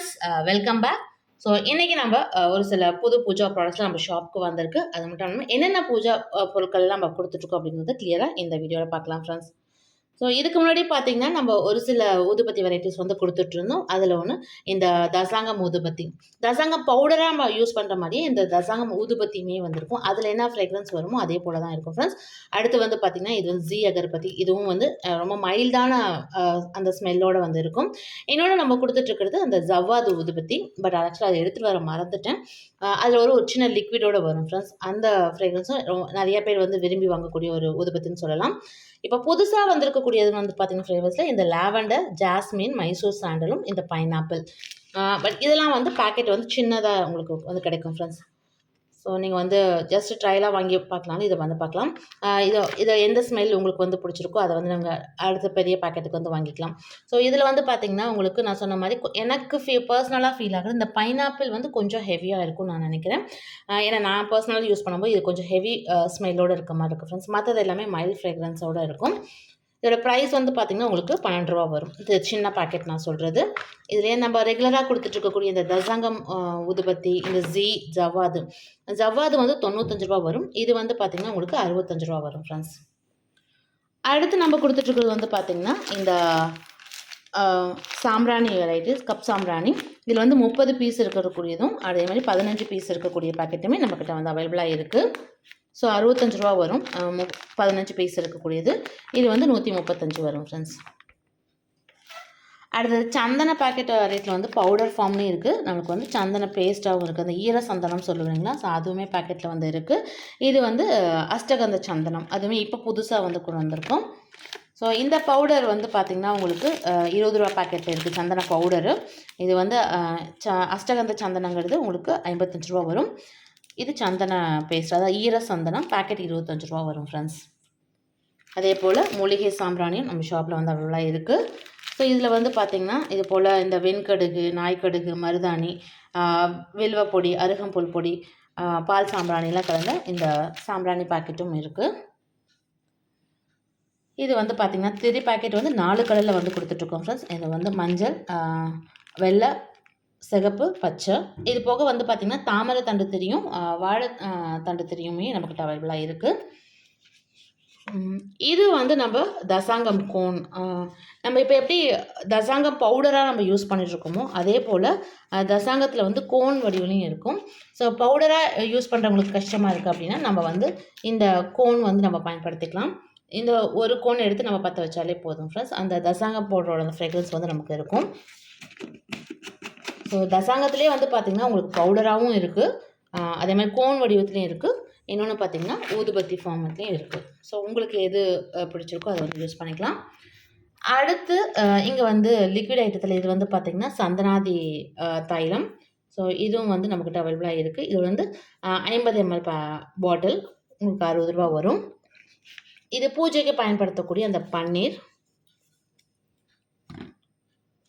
Friends welcome back so இன்றைக்கி நம்ம uh, ஒரு சில புது பூஜா ப்ராடக்ட்ஸ் நம்ம ஷாப்புக்கு வந்திருக்கு. அது மட்டும் இல்லாமல் என்னென்ன பூஜா uh, பொருட்கள்லாம் நம்ம கொடுத்துட்ருக்கோம் அப்படிங்கிறத கிளியராக இந்த வீடியோவில் பார்க்கலாம் ஃப்ரெண்ட்ஸ் ஸோ இதுக்கு முன்னாடி பார்த்தீங்கன்னா நம்ம ஒரு சில ஊதுபத்தி வெரைட்டிஸ் வந்து கொடுத்துட்ருந்தோம் அதில் ஒன்று இந்த தசாங்கம் ஊதுபத்தி. தசாங்கம் பவுடராக நம்ம யூஸ் பண்ணுற மாதிரியே இந்த தசாங்கம் ஊதுபத்தியுமே வந்திருக்கும். அதில் என்ன ஃப்ரேக்ரன்ஸ் வருமோ அதே போல் தான் இருக்கும் ஃப்ரெண்ட்ஸ் அடுத்து வந்து பார்த்திங்கன்னா இது வந்து ஜி அகர்பத்தி இதுவும் வந்து ரொம்ப மைல்டான அந்த ஸ்மெல்லோடு வந்து இருக்கும் இன்னொன்று நம்ம கொடுத்துட்ருக்கிறது அந்த ஜவ்வாது ஊதுபத்தி. பட் ஆக்சுவலாக அதை எடுத்துகிட்டு வர மறந்துட்டேன். அதில் ஒரு சின்ன லிக்விடோட வரும் ஃப்ரெண்ட்ஸ் அந்த ஃப்ரேக்ரன்ஸும் நிறைய பேர் வந்து விரும்பி வாங்கக்கூடிய ஒரு ஊதுபத்தின்னு சொல்லலாம். இப்போ புதுசாக வந்திருக்கக்கூடியது வந்து பார்த்தீங்கன்னா ஃப்ளேவர்ஸில் இந்த லாவெண்டர் ஜாஸ்மின் மைசூர் சாண்டலும் இந்த பைனாப்பிள் பட் இதெல்லாம் வந்து பேக்கெட் வந்து சின்னதாக உங்களுக்கு வந்து கிடைக்கும் ஃப்ரெண்ட்ஸ் ஸோ நீங்கள் வந்து ஜஸ்ட் ட்ரையலாக வாங்கி பார்க்கலாம் இதை வந்து பார்க்கலாம். இதை இதை எந்த ஸ்மெல் உங்களுக்கு வந்து பிடிச்சிருக்கோ அதை வந்து நாங்கள் அடுத்த பெரிய பேக்கெட்டுக்கு வந்து வாங்கிக்கலாம். ஸோ இதில் வந்து பார்த்தீங்கன்னா உங்களுக்கு நான் சொன்ன மாதிரி எனக்கு ஃபீ பர்சனலாக ஃபீல் ஆகுது. இந்த பைனாப்பிள் வந்து கொஞ்சம் ஹெவியாக இருக்கும்னு நான் நினைக்கிறேன். ஏன்னா நான் பர்சனலாக யூஸ் பண்ணும்போது இது கொஞ்சம் ஹெவி ஸ்மெல்லோடு இருக்க மாதிரி இருக்கும் ஃப்ரெண்ட்ஸ் மற்றது எல்லாமே மைல்ட் ஃப்ரேக்ரன்ஸோடு இருக்கும். இதோட ப்ரைஸ் வந்து பார்த்திங்கன்னா உங்களுக்கு பன்னெண்டு ரூபா வரும். இது சின்ன பாக்கெட் நான் சொல்கிறது இதுலேயே நம்ம ரெகுலராக கொடுத்துட்ருக்கக்கூடிய இந்த தசாங்கம் உதுபத்தி இந்த ஜீ ஜவ்வாது. ஜவ்வாது வந்து தொண்ணூத்தஞ்சு ரூபா வரும். இது வந்து பார்த்திங்கன்னா உங்களுக்கு அறுபத்தஞ்சு ரூபா வரும் ஃப்ரெண்ட்ஸ் அடுத்து நம்ம கொடுத்துட்ருக்கிறது வந்து பார்த்திங்கன்னா இந்த சாம்ராணி சாம்பிராணி வெரைட்டிஸ் கப் சாம்பிராணி. இதில் வந்து முப்பது பீஸ் இருக்கக்கூடியதும் அதே மாதிரி பதினஞ்சு பீஸ் இருக்கக்கூடிய பாக்கெட்டுமே நம்மக்கிட்ட வந்து அவைலபிளாக இருக்குது ஸோ அறுபத்தஞ்சு ரூபா வரும். மு பதினஞ்சு பீஸ் இருக்கக்கூடியது. இது வந்து நூற்றி முப்பத்தஞ்சு வரும் ஃப்ரெண்ட்ஸ் அடுத்தது சந்தன பாக்கெட் ரேட்டில் வந்து பவுடர் ஃபார்ம்லேயும் இருக்குது நமக்கு வந்து சந்தன பேஸ்ட்டாகவும் இருக்குது அந்த ஈர சந்தனம் சொல்லுவீங்களா? ஸோ அதுவுமே பாக்கெட்டில் வந்து இருக்குது இது வந்து அஷ்டகந்த சந்தனம். அதுவுமே இப்போ புதுசாக வந்து கொண்டு வந்திருக்கோம். ஸோ இந்த பவுடர் வந்து பார்த்திங்கன்னா உங்களுக்கு இருபது ரூபா பாக்கெட்டில் இருக்குது சந்தன பவுடரு இது வந்து ச அஷ்டகந்த சந்தனங்கிறது உங்களுக்கு ஐம்பத்தஞ்சு ரூபா வரும். இது சந்தன பேஸ்ட் அதாவது ஈர சந்தனம் பேக்கெட் இருபத்தஞ்சு ரூபா வரும் ஃப்ரெண்ட்ஸ் அதே போல் மூலிகை சாம்பிராணியும் நம்ம ஷாப்பில் வந்து அவ்வளோ இருக்குது ஸோ இதில் வந்து பார்த்திங்கன்னா இது போல் இந்த வெண்கடுகு நாய்க்கடுகு மருதாணி வில்வப்பொடி அருகம்புல் பொடி பால் சாம்பிராணிலாம் கலந்த இந்த சாம்பிராணி பாக்கெட்டும் இருக்குது இது வந்து பார்த்திங்கன்னா திரி பாக்கெட் வந்து நாலு கலரில் வந்து கொடுத்துட்ருக்கோம் ஃப்ரெண்ட்ஸ் இது வந்து மஞ்சள் வெள்ளை சிகப்பு பச்சை. இது போக வந்து பார்த்திங்கன்னா தாமரை தண்டு திரியும் வாழை தண்டு திரியுமே நம்மக்கிட்ட அவைலபிளாக இருக்குது இது வந்து நம்ம தசாங்கம் கோன் நம்ம இப்போ எப்படி தசாங்கம் பவுடராக நம்ம யூஸ் பண்ணிட்டு இருக்கோமோ அதே போல் தசாங்கத்தில் வந்து கோன் வடிவிலையும் இருக்கும். ஸோ பவுடராக யூஸ் பண்ணுறவங்களுக்கு கஷ்டமாக இருக்குது அப்படின்னா நம்ம வந்து இந்த கோன் வந்து நம்ம பயன்படுத்திக்கலாம். இந்த ஒரு கோன் எடுத்து நம்ம பற்ற வச்சாலே போதும் ஃப்ரெண்ட்ஸ் அந்த தசாங்கம் பவுடரோட அந்த ஃப்ரெக்ரன்ஸ் வந்து நமக்கு இருக்கும். ஸோ தசாங்கத்துலேயே வந்து பார்த்திங்கன்னா உங்களுக்கு பவுடராகவும் இருக்குது அதே மாதிரி கோன் வடிவத்துலேயும் இருக்குது இன்னொன்று பார்த்தீங்கன்னா ஊதுபத்தி ஃபார்மத்துலேயும் இருக்குது ஸோ உங்களுக்கு எது பிடிச்சிருக்கோ அதை வந்து யூஸ் பண்ணிக்கலாம். அடுத்து இங்கே வந்து லிக்விட் ஐட்டத்தில் இது வந்து பார்த்திங்கன்னா சந்தனாதி தைலம். ஸோ இதுவும் வந்து நம்மக்கிட்ட அவைலபிளாக இருக்குது இது வந்து ஐம்பது எம்எல் பா பாட்டில் உங்களுக்கு அறுபது ரூபா வரும். இது பூஜைக்கு பயன்படுத்தக்கூடிய அந்த பன்னீர்.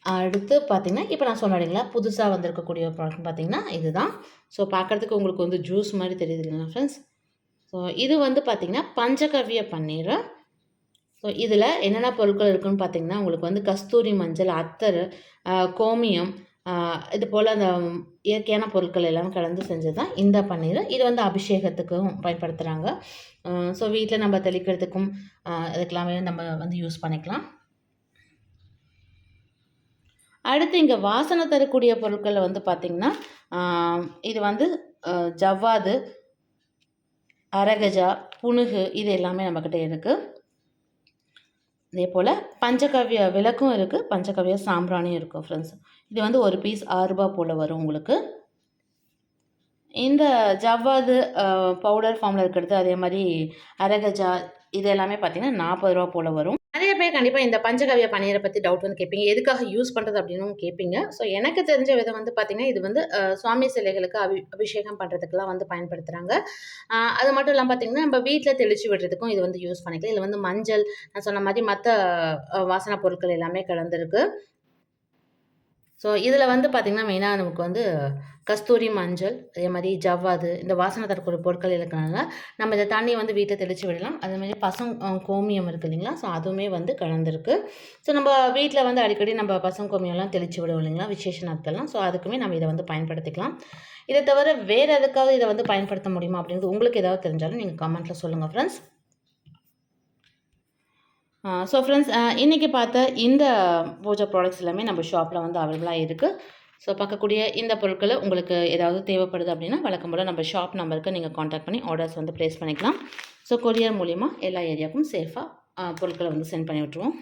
அடுத்து பார்த்தீங்கன்னா இப்போ நான் சொன்னேன் இல்லைங்களா புதுசாக வந்திருக்கக்கூடிய ப்ராடக்ட் பார்த்திங்கன்னா இதுதான். ஸோ பார்க்குறதுக்கு உங்களுக்கு வந்து ஜூஸ் மாதிரி தெரியுது இல்லைங்களா ஃப்ரெண்ட்ஸ் ஸோ இது வந்து பார்த்திங்கன்னா பஞ்சகவிய பன்னீர். ஸோ இதில் என்னென்ன பொருட்கள் இருக்குன்னு பார்த்தீங்கன்னா உங்களுக்கு வந்து கஸ்தூரி மஞ்சள் அத்தர் கோமியம் இது போல் அந்த இயற்கையான பொருட்கள் எல்லாம் கலந்து செஞ்சது தான் இந்த பன்னீர். இது வந்து அபிஷேகத்துக்கும் பயன்படுத்துகிறாங்க ஸோ வீட்டில் நம்ம தெளிக்கிறதுக்கும் அதுக்கெல்லாமே இதுக்கெல்லாமே நம்ம வந்து யூஸ் பண்ணிக்கலாம். அடுத்து இங்கே வாசனை தரக்கூடிய பொருட்கள் வந்து பார்த்திங்கன்னா இது வந்து ஜவ்வாது அரகஜா புனுகு இது எல்லாமே நம்மக்கிட்ட இருக்குது அதே போல் பஞ்சகவ்ய விளக்கும் இருக்குது பஞ்சகவ்ய சாம்பிராணியும் இருக்கும் ஃப்ரெண்ட்ஸ் இது வந்து ஒரு பீஸ் ஆறு போல் வரும் உங்களுக்கு. இந்த ஜவ்வாது பவுடர் ஃபார்மில் இருக்கிறது அதே மாதிரி அரகஜா இது எல்லாமே பார்த்தீங்கன்னா நாற்பது ரூபா போல் வரும். நிறைய பேர் கண்டிப்பாக இந்த பஞ்சகவ்ய பன்னீரை பற்றி டவுட் வந்து கேட்பீங்க. எதுக்காக யூஸ் பண்ணுறது அப்படின்னு கேட்பீங்க. ஸோ எனக்கு தெரிஞ்ச விதம் வந்து பார்த்திங்கன்னா இது வந்து சுவாமி சிலைகளுக்கு அபி அபிஷேகம் பண்ணுறதுக்கெலாம் வந்து பயன்படுத்துகிறாங்க அது மட்டும் இல்லாமல் பார்த்திங்கன்னா நம்ம வீட்டில் தெளித்து விடுறதுக்கும் இது வந்து யூஸ் பண்ணிக்கலாம். இதில் வந்து மஞ்சள் நான் சொன்ன மாதிரி மற்ற வாசனை பொருட்கள் எல்லாமே கலந்துருக்கு. ஸோ இதில் வந்து பார்த்திங்கன்னா மெயினாக நமக்கு வந்து கஸ்தூரி மஞ்சள் அதே மாதிரி ஜவ்வாது இந்த வாசனை தரக்கூடிய பொருட்கள் இருக்கிறனால நம்ம இந்த தண்ணி வந்து வீட்டில் தெளித்து விடலாம். அதே மாதிரி பசங் கோமியம் இருக்குது இல்லைங்களா? ஸோ அதுவுமே வந்து கலந்துருக்கு. ஸோ நம்ம வீட்டில் வந்து அடிக்கடி நம்ம பசங்க கோமியம்லாம் தெளித்து விடுவோம் இல்லைங்களா? விசேஷ நாட்கள்லாம். ஸோ அதுக்குமே நம்ம இதை வந்து பயன்படுத்திக்கலாம். இதை தவிர வேறு எதுக்காவது இதை வந்து பயன்படுத்த முடியுமா அப்படிங்கிறது உங்களுக்கு ஏதாவது தெரிஞ்சாலும் நீங்கள் கமெண்ட்டில் சொல்லுங்கள் ஃப்ரெண்ட்ஸ் ஸோ ஃப்ரெண்ட்ஸ் இன்றைக்கி பார்த்த இந்த பூஜா ப்ராடக்ட்ஸ் எல்லாமே நம்ம ஷாப்பில் வந்து அவைலபிளாக இருக்குது ஸோ பார்க்கக்கூடிய இந்த பொருட்களை உங்களுக்கு ஏதாவது தேவைப்படுது அப்படின்னா வழக்கம் போல் நம்ம ஷாப் நம்பருக்கு நீங்கள் காண்டாக்ட் பண்ணி ஆர்டர்ஸ் வந்து ப்ளேஸ் பண்ணிக்கலாம். ஸோ கொரியர் மூலிமா எல்லா ஏரியாவுக்கும் சேஃபாக பொருட்களை வந்து சென்ட் பண்ணி விட்ருவோம்